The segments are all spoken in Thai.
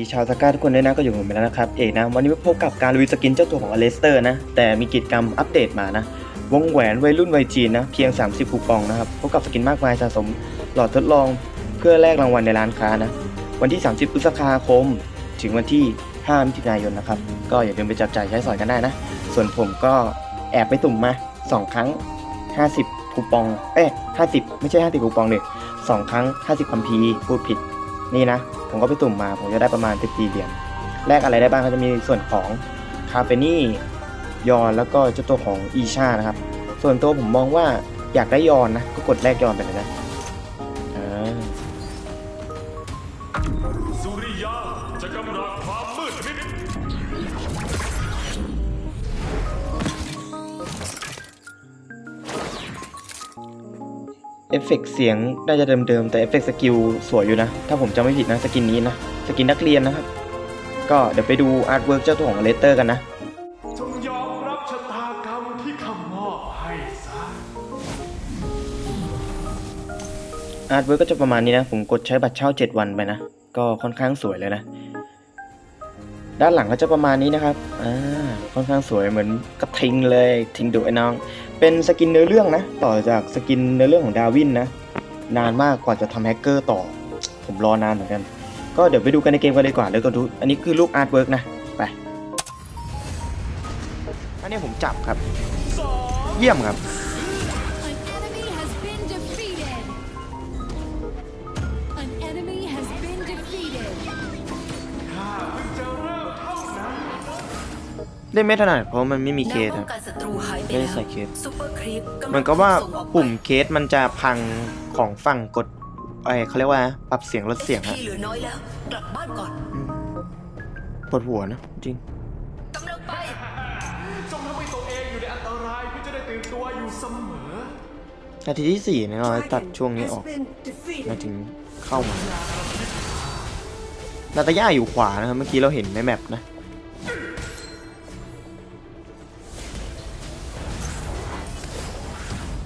ดีชาวสก้าทุกคนด้วยนะก็อยู่กับผมไปแล้วนะครับเอกนะวันนี้มาพบกับการรีวิวสกินเจ้าตัวของอเลสเตอร์นะแต่มีกิจกรรมอัปเดตมานะ วงแหวนวัยรุ่นวัยจีนนะเพียง 30 คูปองนะครับพบกับสกินมากมายสะสมหลอดทดลองเพื่อแลกรางวัลในร้านค้านะวันที่ 30 พฤษภาคม ถึงวันที่5มิถุนายนนะครับก็อย่าลืมไปจับจ่ายใช้สอยกันได้นะ ส่วนผมก็แอบไปสุ่มมา 2 ครั้ง 50คูปองเอ๊ะ50 ไม่ใช่ 50คูปองเลยสองครั้ง 50คัมภีพูดผิด นี่นะ ผมก็ไปตุ่มมา ผมจะได้ประมาณ 14 เหรียญแลกอะไรได้บ้างก็จะมีส่วนของคาเฟนี่ยอนแล้วก็เจ้าตัวของอีชานะครับ ส่วนตัวผมมองว่าอยากได้ยอนนะ ก็กดแลกยอนไปเลยนะ เอฟเฟกต์เสียงน่าจะเดิมๆแต่เอฟเฟกต์สกิลสวยอยู่นะ ถ้าผมจำไม่ผิดนะสกินนี้นะ สกินนักเรียนนะครับ ก็เดี๋ยวไปดูอาร์ตเวิร์กเจ้าตัวของเลเตอร์กันนะจงยอมรับชะตากรรมที่ข้ามอบให้ซะอาร์ตเวิร์กก็จะประมาณนี้นะ ผมกดใช้บัตรเช่า 7 วันไปนะ ก็ค่อนข้างสวยเลยนะ ด้านหลังก็จะประมาณนี้นะครับอ่าค่อนข้างสวยเหมือนกับทิงเลย ทิงดุไอ้น้อง เป็นสกินเนื้อเรื่องนะ ต่อจากสกินเนื้อเรื่องของดาวินนะ นานมากกว่าจะทำแฮกเกอร์ต่อ ผมรอนานเหมือนกัน ก็เดี๋ยวไปดูกันในเกมกันเลยดีกว่าเดี๋ยวก็ดู อันนี้คือรูปอาร์ตเวิร์กนะ ไป อันนี้ผมจับครับ เยี่ยมครับ An enemy has been defeated. An enemy has been defeated. ข้าเพิ่งจะเริ่มเท่านั้นเล่นไม่ถนัดเพราะมันไม่มีเคสแนวคป้รัอบงกันศัตรูหาย ไปไม่ได้แล้วใส่เคสซุปเปอร์ครีปกำลังมันก็ว่าส่งออกไปปุ่มเคสมันจะพังของฝั่งกดไอเขาเรียกว่าปรับเสียงลดเสียงอะที่เหลือน้อยแล้วกลับบ้านก่อนปวดหัวนะ จริงกำลังไปจงทำให้ตัวเองอยู่ในอันตรายเพื่อจะได้ตื่นตัวอยู่เสมอนาทีที่สี่เนี่ยเราตัดช่วงนี้ออกมาถึงเข้ามานาตาย่าอยู่ขวานะครับเมื่อกี้เราเห็นในแมปนะ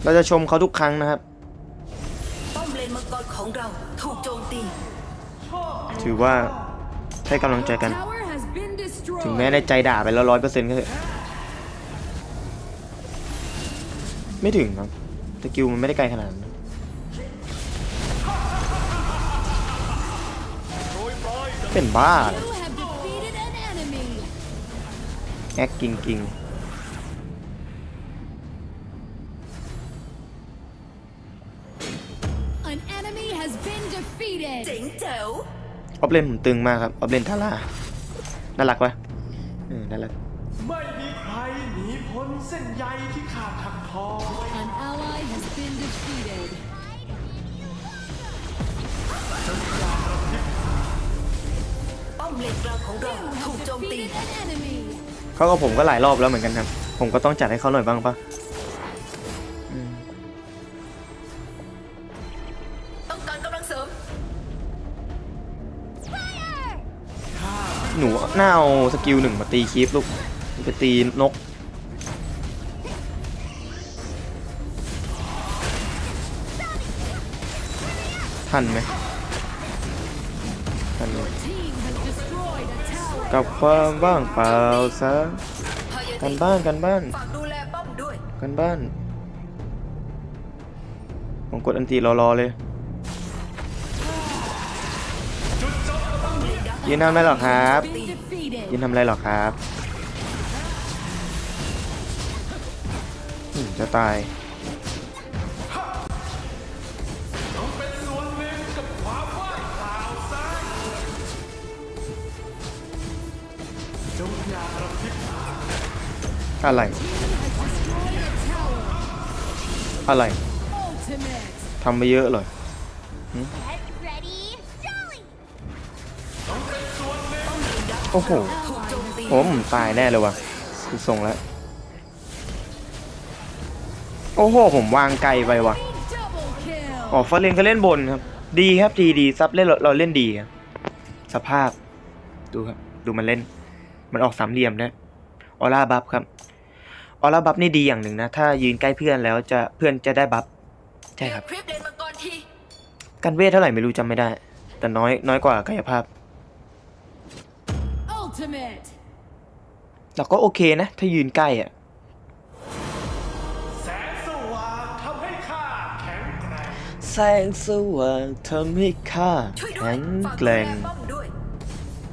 เราจะชมเขาทุกครั้งนะครับ ป้อมเลนมังกรของเราถูกโจมตี ถือว่าให้กำลังใจกัน Tower has been ถึง destroyed. แม้ในใจด่าไปแล้วร้อยเปอร์เซ็นต์ก็เถอะไม่ถึงครับสกิลมันไม่ได้ไกลขนาดนั้นเป็นบ้า You have defeated an enemy. แอคกิงกิง An been defeated. เจ๋งแจ๋วออฟเลนผมตึงมากครับออฟเลนทาร่าน่ารักปะเออน่ารักไม่มีใครหนีพ้นเส้นใยที่ขาดถักทอ An ally has been defeated. ป้อมเลนกลางของเรา You ถูก have โจมตี defeated an enemy. เขากับผมก็หลายรอบแล้วเหมือนกันครับ ผมก็ต้องจัดให้เขาหน่อยบ้างปะ หนูหน้าเอาสกิลหนึ่งมาตีคีฟลูกไปตีนก ทันไหมทันไหม Team has destroyed a tower. กับความว่างเปล่าซะกันบ้านกันบ้านกันบ้านผมกดอันตีรอๆเลย ยืนทำอะไรหรอครับ ยืนทำอะไรหรอครับจะตายอะไร อะไรทำไปเยอะเลย โอ้โหผมตายแน่เลยว่ะคือทรงแล้ว โอ้โห ผมวางไกลไปว่ะ อ๋อฟาเลนก็เล่นบนครับ ดีครับดีดีซับเล่นเราเราเล่นดีครับสภาพ ดูครับ ดูมันเล่น มันออกสามเหลี่ยมนะออร่าบัฟครับออร่าบัฟนี่ดีอย่างหนึ่งนะ ถ้ายืนใกล้เพื่อนแล้วจะเพื่อนจะได้บัฟใช่ครับคลิปเลนมังกรทีกันเวทเท่าไหร่ไม่รู้จำไม่ได้ แต่น้อยน้อยกว่ากายภาพ ultimate. เราก็โอเคนะ ถ้ายืนใกล้อะแสงสว่างทำให้ข้าแข็งแกร่งแสงสว่างทำให้ข้าช่วยด้วแข็ยงฝากแกดูแลร่งป้อมด้วย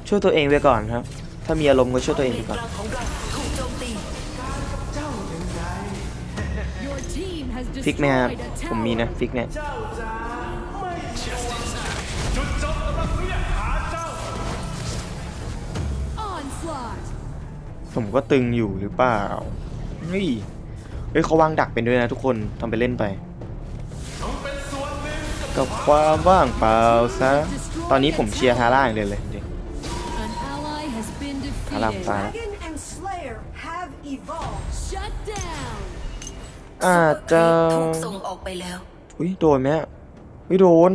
ช่วยตัวเองไปก่อนครับ ถ้ามีอารมณ์ก็ช่วยตัวเองไปก่อนป้มเลนกลางของเราถูกโจมตี เจ้ายังไง Your team has ฟิกไหมครับ destroyed a ผมมีนะ tower. ฟิกเนี่ย เจ้าจะ ผมก็ตึงอยู่หรือเปล่า เฮ้ย เฮ้ยเขาวางดักเป็นด้วยนะทุกคนทำไปเล่นไปจงเป็นส่วนหนึ่งกับกับความว่างเปล่าซะ ตอนนี้ผมเชียร์ทาร่าอย่างเดียวเลยจริง An ally has been ทาร่าตาย defeated. แล้ว Dragon and Slayer have evolved Shut down. อาจจะถูกส่งออกไปแล้วอุ้ยโดนไหมอะอุ้ยโดน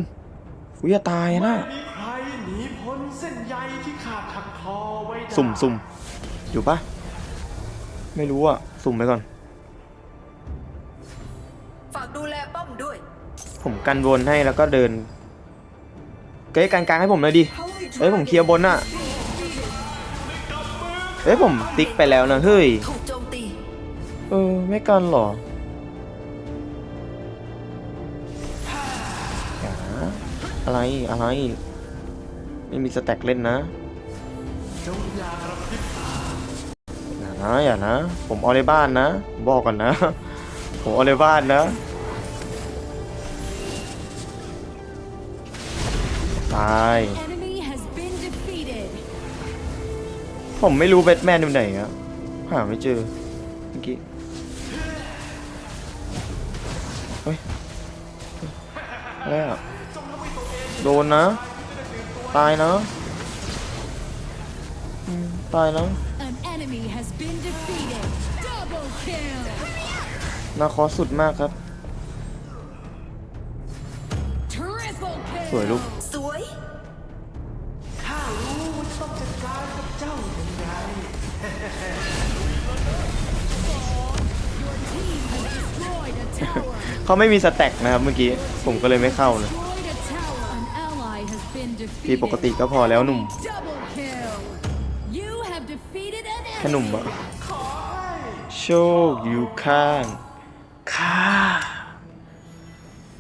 อุ้ยจะตายไม่นะ สุ่มสุ่มอยู่ปะไม่รู้อะสุ่มไปก่อน ฝากดูแลป้อมด้วย ผมกันวนให้แล้วก็เดินเก้ยกันกลางให้ผมหน่อยดิเฮ้ยผมเคลียร์บนอะเฮ้ยผมติ๊กไปแล้วนะเฮ้ยถูกโจมตีเออไม่กันเหรออย่าอะไรอะไรไม่มีสแต็กเล่นนะจง อย่ากระพริบตาอย่านะอย่านะ ผมเอาในบ้านนะผมบอกก่อนนะ ผมเอาในบ้านนะ ตาย Enemy has been defeated. ผมไม่รู้แบทแมนอยู่ไหนอะหาไม่เจอเมื่อกี้เฮ้ยอะไรอะโดนนะ ตายนะอืม ตายนะ An enemy has been defeated. Double kill. นาคอสสุดมากครับ Triple kill. สวยลูก สวยข้ารู้ว่าจะต้องจัดการกับเจ้ายังไง Your team has destroyed a tower. เขาไม่มีสแต็กนะครับเมื่อกี้ ผมก็เลยไม่เข้าเลย Destroyed a tower. An ally has been ที defeated. ปกติก็พอแล้วหนุ่ม Double defeated an แค่หนุ่ม enemy. อะโชคอยู่ข้างข้า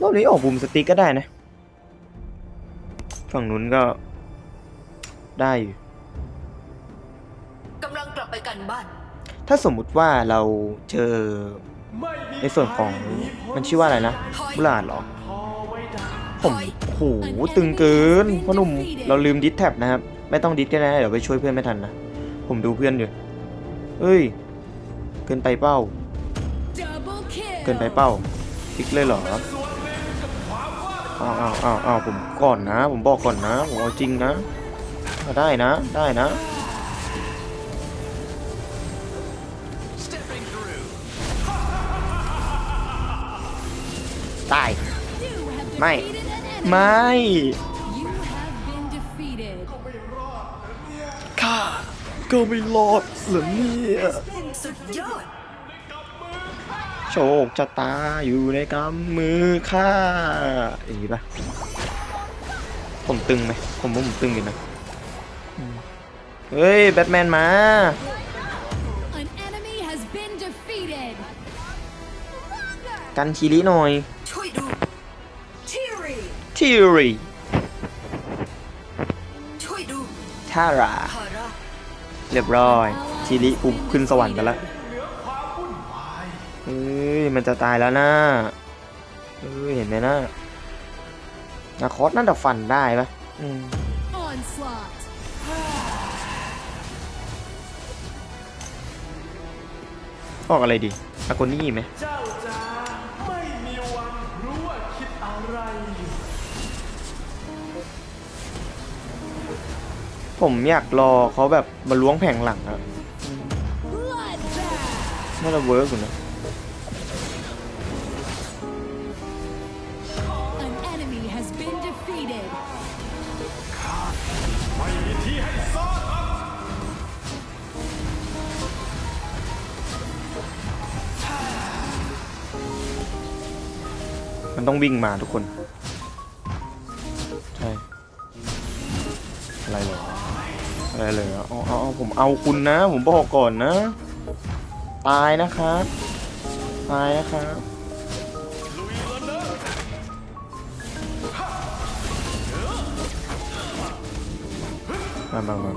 รอบนี้ออกบูมสติ๊กก็ได้นะ ฝั่งนู้นก็ได้อยู่กำลังกลับไปกันบ้าน ถ้าสมมุติว่าเราเจอไม่มีในส่วนของใครหพ้มันชื่อว่าอะไรนะถอยบุลาดเหรอทอไว้ได้ผมโหตึงเกินพ่อหนุ่มเราลืมดิสแท็บนะครับ ไม่ต้องดิสก็ได้เดี๋ยวไปช่วยเพื่อนไม่ทันนะ ผมดูเพื่อนอยู่ เฮ้ย เกินไปเป้า Double kill. เกินไปเป้าพลิกเลยเหรออ้าวอ้าวอ้าวอ้าวผมก่อนนะ ผมบอกก่อนนะ ผมเอาจริงนะอะได้นะ ได้นะตาย You have ไม่ defeated an enemy. ไม่ ก็ไม่รอดเหรอเนี่ยสุดยอดโชคชะตาอยู่ในกำมือข้าอย่างนี้ปะผมตึงไหมผมว่าผมตึงอยู่นะอืมเฮ้ย แบทแมนมา An enemy has been defeated. กันคีริหน่อยช่วยดูทิรีทิริช่วยดูทาราทาร่า เรียบร้อยคีริปุ๊บขึ้นสวรรค์ไปแล้วเหลือความวุ่นวายเอ้ยมันจะตายแล้วนะเอ้ยเห็นไหมนะนาคอสน่าจะฟันได้ปะอืม Onslaught. ออกอะไรดีอากนี่ไหมเจ้าจะไม่มีวันรู้ว่าคิดอะไร ผมอยากรอเขาแบบมาล้วงแผงหลังอะ Bloodbath. น่าจะเวิร์กอยู่นะ An enemy has been defeated. ไม่มีที่ให้ซ่อนหรอกมันต้องวิ่งมาทุกคน อะไรเหรออะไรอะไรเลยอะเอเอาผมเอาคุณนะ ผมบอกก่อนนะ ตายนะครับตายนะครับมามามา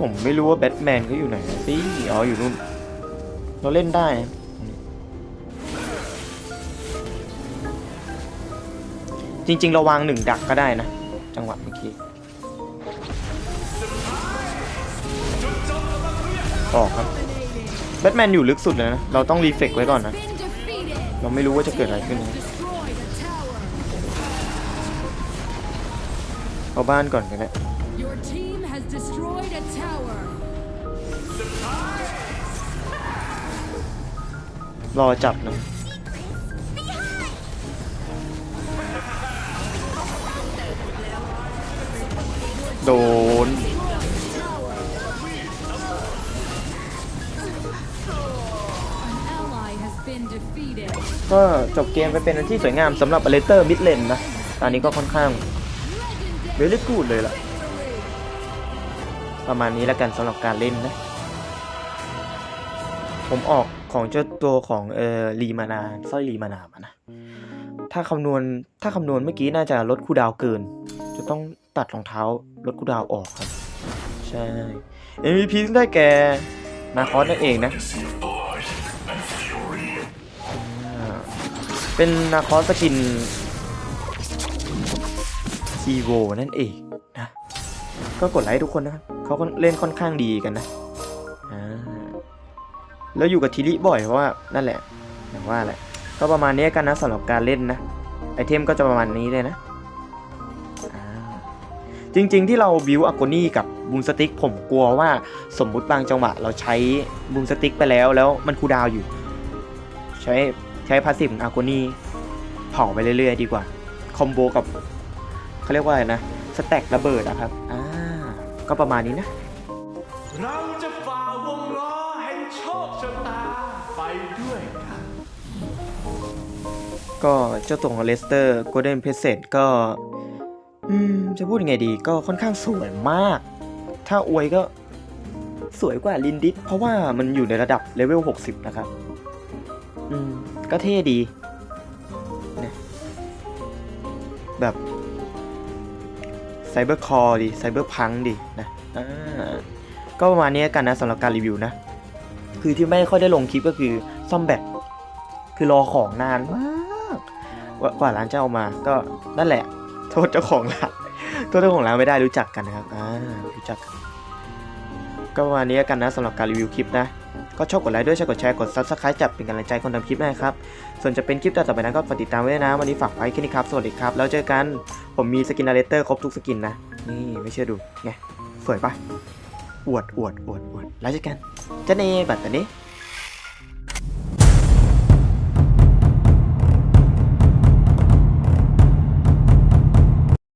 ผมไม่รู้ว่าแบทแมนเขาอยู่ไหนสิอ๋ออยู่นู่น เราเล่นได้ จริงๆ เราวางหนึ่งดักก็ได้นะ จังหวะเมื่อกี้ ออกครับ แบทแมนอยู่ลึกสุดเลยนะ เราต้องรีเฟกไว้ก่อนนะ เราไม่รู้ว่าจะเกิดอะไรขึ้นนะเอาบ้านก่อนก็ได้ Your team has destroyed a tower. รอจับนะ โดน An ally has been defeated. ก็จบเกมไปเป็นอันที่สวยงามสำหรับอเลเตอร์มิดเลนนะ ตอนนี้ก็ค่อนข้างเวลี่กูดเลยล่ะ ประมาณนี้แล้วกันสำหรับการเล่นนะ ผมออกของเจ้าตัวของเออรีมานาสร้อยรีมานามานะ ถ้าคำนวณถ้าคำนวณเมื่อกี้น่าจะลดคูลดาวเกิน จะต้องตัดรองเท้าลดคูลดาวออกครับ ใช่ MVP ได้แก่นาคอสนั่นเองนะเป็นนาคอสสกินซีโวนั่นเองนะ ก็กดไลค์ทุกคนนะครับ เขาเล่นค่อนข้างดีกันนะแล้วอยู่กับทีริบ่อยเพราะว่านั่นแหละอย่างว่าแหละก็ประมาณนี้กันนะสำหรับการเล่นนะไอเทมก็จะประมาณนี้เลยนะจริงๆที่เราบิวอะโกนี่กับบูมสติ๊กผมกลัวว่าสมมุติบางจังหวะเราใช้บูมสติ๊กไปแล้วแล้วมันคูดาวอยู่ ใช้ใช้พาสซีฟของอาโกนี่เผาไปเรื่อยๆ ดีกว่า คอมโบกับเขาเรียกว่าอะไรนะ สแต็กระเบิดอะครับอ่า ก็ประมาณนี้นะ เราจะฝ่าวงล้อแห่งโชคชะตาไปด้วยกัน ก็เจ้าตัวของเลสเตอร์โกลเด้นเพเซตก็ อืม จะพูดยังไงดีก็ค่อนข้างสวยมาก ถ้าอวยก็สวยกว่าลินดิสเพราะว่ามันอยู่ในระดับเลเวล 60 นะครับ อืม ก็เท่ดีนะแบบ ไซเบอร์คอร์ดีไซเบอร์พังดีนะอ่าก็ประมาณนี้กันนะสำหรับการรีวิวนะ คือที่ไม่ค่อยได้ลงคลิปก็คือซ่อมแบตคือรอของนานมากกว่ากว่าร้านจะเอามา ก็นั่นแหละ โทษเจ้าของร้านโทษเจ้าของร้านไม่ได้รู้จักกันนะครับอ่ารู้จักก็ประมาณนี้กันนะสำหรับการรีวิวคลิปนะก็ชอบกดไลค์ด้วยใช่กดแชร์กด subscribe จับเป็นกำลังใจคนทำคลิปนะครับ ส่วนจะเป็นคลิปต่อไปนั้นก็ฝากติดตามไว้นะ วันนี้ฝากไว้แค่นี้ครับ สวัสดีครับ แล้วเจอกัน ผมมีสกินนาเลเตอร์ครบทุกสกินนะ นี่ไม่เชื่อดู ไง สวยปะอวดอวดอวดอวดแล้วเจะกันจะเนบัตตานี้